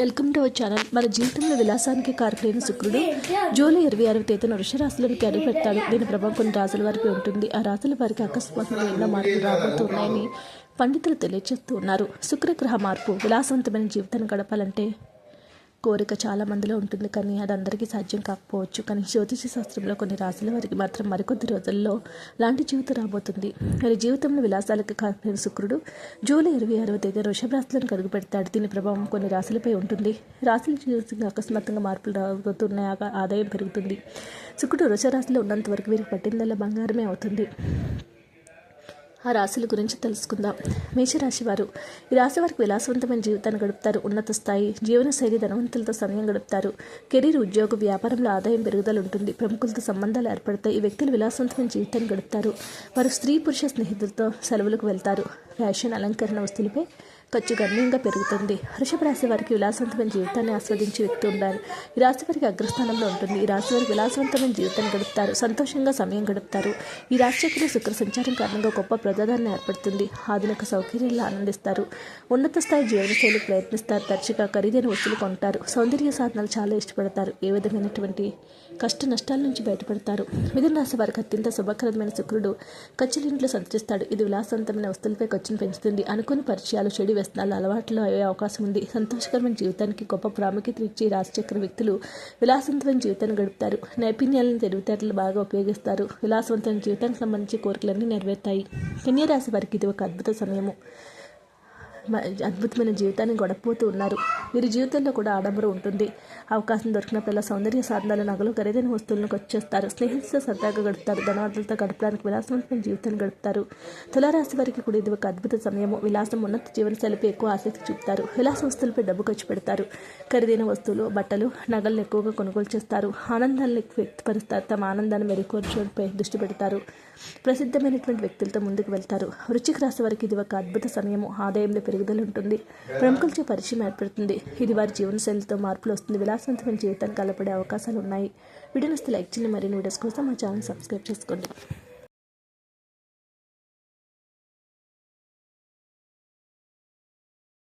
Welcome to our channel. మన జీవితంలో విలాసానికి కారకులైన శుక్రుడు జూలై ఇరవై ఆరవ తేదీన వృషరాశులకి పెడతాడు. దీని ప్రభావం కొన్ని రాసుల వారికి ఉంటుంది. ఆ రాజుల వారికి అకస్మాత్తుగా ఎన్నో మార్పులు రాబోతున్నాయని పండితులు తెలియజేస్తూ ఉన్నారు. శుక్రగ్రహ మార్పు విలాసవంతమైన జీవితాన్ని గడపాలంటే కోరిక చాలా మందిలో ఉంటుంది. కానీ అది అందరికీ సాధ్యం కాకపోవచ్చు. కానీ జ్యోతిష శాస్త్రంలో కొన్ని రాశుల వారికి మాత్రం మరికొద్ది రోజుల్లో లాంటి జీవితం రాబోతుంది. మరి జీవితంలో విలాసాలకు కాకపోయిన శుక్రుడు జూలై ఇరవై ఆరవ తేదీ వృషభ రాశులను కలుగు పెడతాడు దీని ప్రభావం కొన్ని రాశులపై ఉంటుంది. రాశుల జీవితంగా అకస్మాత్తుగా మార్పులు రాబోతున్నాయి. ఆదాయం పెరుగుతుంది. శుక్రుడు వృషభ రాశిలో ఉన్నంత వరకు వీరికి పట్టిందల్లా బంగారమే అవుతుంది. ఆ రాశుల గురించి తెలుసుకుందాం. మేషరాశి వారు ఈ రాశి వారికి విలాసవంతమైన జీవితాన్ని గడుపుతారు. ఉన్నత స్థాయి జీవనశైలి ధనవంతులతో సమయం గడుపుతారు. కెరీర్ ఉద్యోగ వ్యాపారంలో ఆదాయం పెరుగుదల ఉంటుంది. ప్రముఖులతో సంబంధాలు ఏర్పడతాయి. ఈ వ్యక్తులు విలాసవంతమైన జీవితాన్ని గడుపుతారు. వారు స్త్రీ పురుష స్నేహితులతో సెలవులకు వెళ్తారు. ఫ్యాషన్ అలంకరణ వస్తువులపై ఖర్చు గణనీయంగా పెరుగుతుంది. వృషభ రాశి వారికి విలాసవంతమైన జీవితాన్ని ఆస్వాదించే వ్యక్తి ఉండాలి. ఈ రాశి వారికి అగ్రస్థానంలో ఉంటుంది. ఈ రాశి వారికి విలాసవంతమైన జీవితాన్ని గడుపుతారు. సంతోషంగా సమయం గడుపుతారు. ఈ రాశిలో శుక్ర సంచారం కారణంగా గొప్ప ప్రజాదరణ ఏర్పడుతుంది. ఆధునిక సౌకర్యాలు ఆనందిస్తారు. ఉన్నత స్థాయి జీవనశైలి ప్రయత్నిస్తారు. తరచుగా ఖరీదైన వస్తువులు కొంటారు. సౌందర్య సాధనాలు చాలా ఇష్టపడతారు. ఏ విధమైనటువంటి కష్ట నష్టాల నుంచి బయటపడతారు. మిథున రాశి వారికి అత్యంత శుభకరమైన శుక్రుడు ఖర్చులింట్లో సంచరిస్తాడు. ఇది విలాసవంతమైన వస్తువులపై ఖర్చును పెంచుతుంది. అనుకుని పరిచయాలు చెడు వ్యసనాలు అలవాట్లు అయ్యే అవకాశం ఉంది. సంతోషకరమైన జీవితానికి గొప్ప ప్రాముఖ్యత ఇచ్చి రాజచక్ర వ్యక్తులు విలాసవంతమైన జీవితాన్ని గడుపుతారు. నైపుణ్యాలను తెలివితేటలు బాగా ఉపయోగిస్తారు. విలాసవంతమైన జీవితానికి సంబంధించి కోరికలన్నీ నెరవేరుతాయి. కన్యరాశి వారికి ఇది ఒక అద్భుత సమయము. అద్భుతమైన జీవితాన్ని గడపబోతూ ఉన్నారు. వీరి జీవితంలో కూడా ఆడంబరం ఉంటుంది. అవకాశం దొరికినప్పుడల్లా సౌందర్య సాధనాలు నగలు ఖరీదైన వస్తువులను వచ్చేస్తారు స్నేహితులతో సరదాగా గడుపుతారు. ధనవంతులతో గడపడానికి విలాసవంతమైన జీవితాన్ని గడుపుతారు. తులారాశి వారికి కూడా ఇది ఒక అద్భుత సమయము. విలాసం ఉన్నత జీవనశైలిపై ఎక్కువ ఆసక్తి చూపుతారు. విలాస వస్తువులపై డబ్బు ఖర్చు పెడతారు. ఖరీదైన వస్తువులు బట్టలు నగలను ఎక్కువగా కొనుగోలు చేస్తారు. ఆనందాన్ని వ్యక్తపరుస్తారు. తమ ఆనందాన్ని మెరుగుపరచడంపై దృష్టి పెడతారు. ప్రసిద్ధమైనటువంటి వ్యక్తులతో ముందుకు వెళ్తారు. వృచ్చిక రాశి వారికి ఇది ఒక అద్భుత సమయము. ఆదాయంలో ఎదుగుదల ఉంటుంది ప్రముఖులచే పరిచయం ఏర్పడుతుంది. ఇది వారి జీవనశైలితో మార్పులు వస్తుంది. విలాసవంతమైన జీవితానికి కలపడే అవకాశాలు ఉన్నాయి వీడియోని వస్తే లైక్ చేయండి. మరిన్ని వీడియోస్ కోసం మా ఛానల్ సబ్స్క్రైబ్ చేసుకోండి.